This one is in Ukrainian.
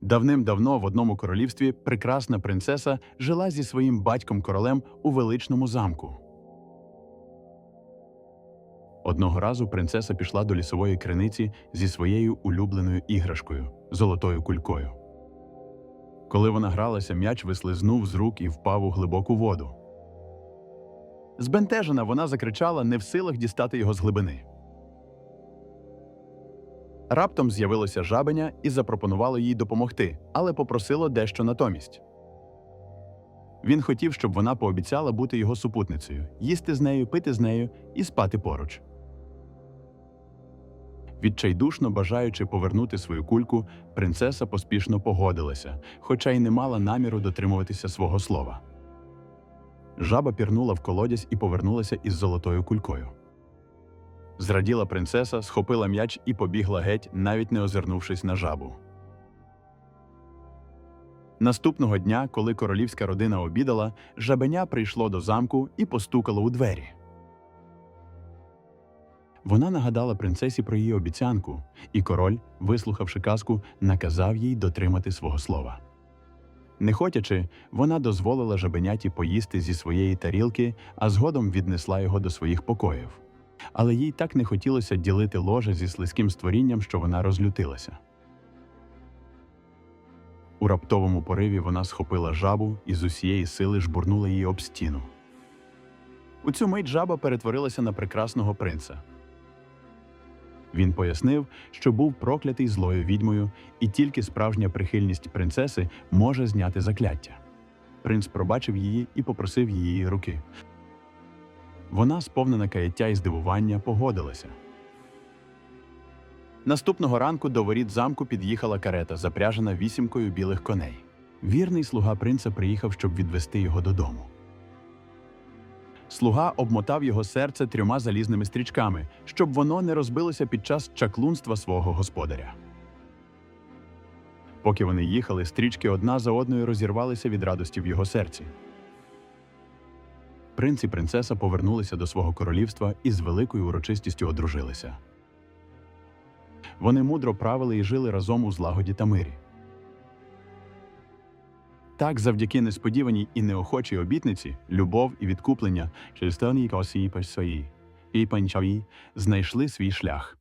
Давним-давно в одному королівстві прекрасна принцеса жила зі своїм батьком королем у величному замку. Одного разу принцеса пішла до лісової криниці зі своєю улюбленою іграшкою золотою кулькою. Коли вона гралася, м'яч вислизнув з рук і впав у глибоку воду. Збентежена вона закричала, не в силах дістати його з глибини. Раптом з'явилося жабеня і запропонувало їй допомогти, але попросило дещо натомість. Він хотів, щоб вона пообіцяла бути його супутницею, їсти з нею, пити з нею і спати поруч. Відчайдушно бажаючи повернути свою кульку, принцеса поспішно погодилася, хоча й не мала наміру дотримуватися свого слова. Жаба пірнула в колодязь і повернулася із золотою кулькою. Зраділа принцеса, схопила м'яч і побігла геть, навіть не озирнувшись на жабу. Наступного дня, коли королівська родина обідала, жабеня прийшло до замку і постукало у двері. Вона нагадала принцесі про її обіцянку, і король, вислухавши казку, наказав їй дотримати свого слова. Не хотячи, вона дозволила жабеняті поїсти зі своєї тарілки, а згодом віднесла його до своїх покоїв. Але їй так не хотілося ділити ложе зі слизьким створінням, що вона розлютилася. У раптовому пориві вона схопила жабу і з усієї сили жбурнула її об стіну. У цю мить жаба перетворилася на прекрасного принца. Він пояснив, що був проклятий злою відьмою, і тільки справжня прихильність принцеси може зняти закляття. Принц пробачив її і попросив її руки. Вона, сповнена каяття і здивування, погодилася. Наступного ранку до воріт замку під'їхала карета, запряжена вісімкою білих коней. Вірний слуга принца приїхав, щоб відвести його додому. Слуга обмотав його серце трьома залізними стрічками, щоб воно не розбилося під час чаклунства свого господаря. Поки вони їхали, стрічки одна за одною розірвалися від радості в його серці. Принц і принцеса повернулися до свого королівства і з великою урочистістю одружилися. Вони мудро правили і жили разом у злагоді та мирі. Так, завдяки несподіваній і неохочій обітниці, любов і відкуплення через тоній косі свої і панчаві знайшли свій шлях.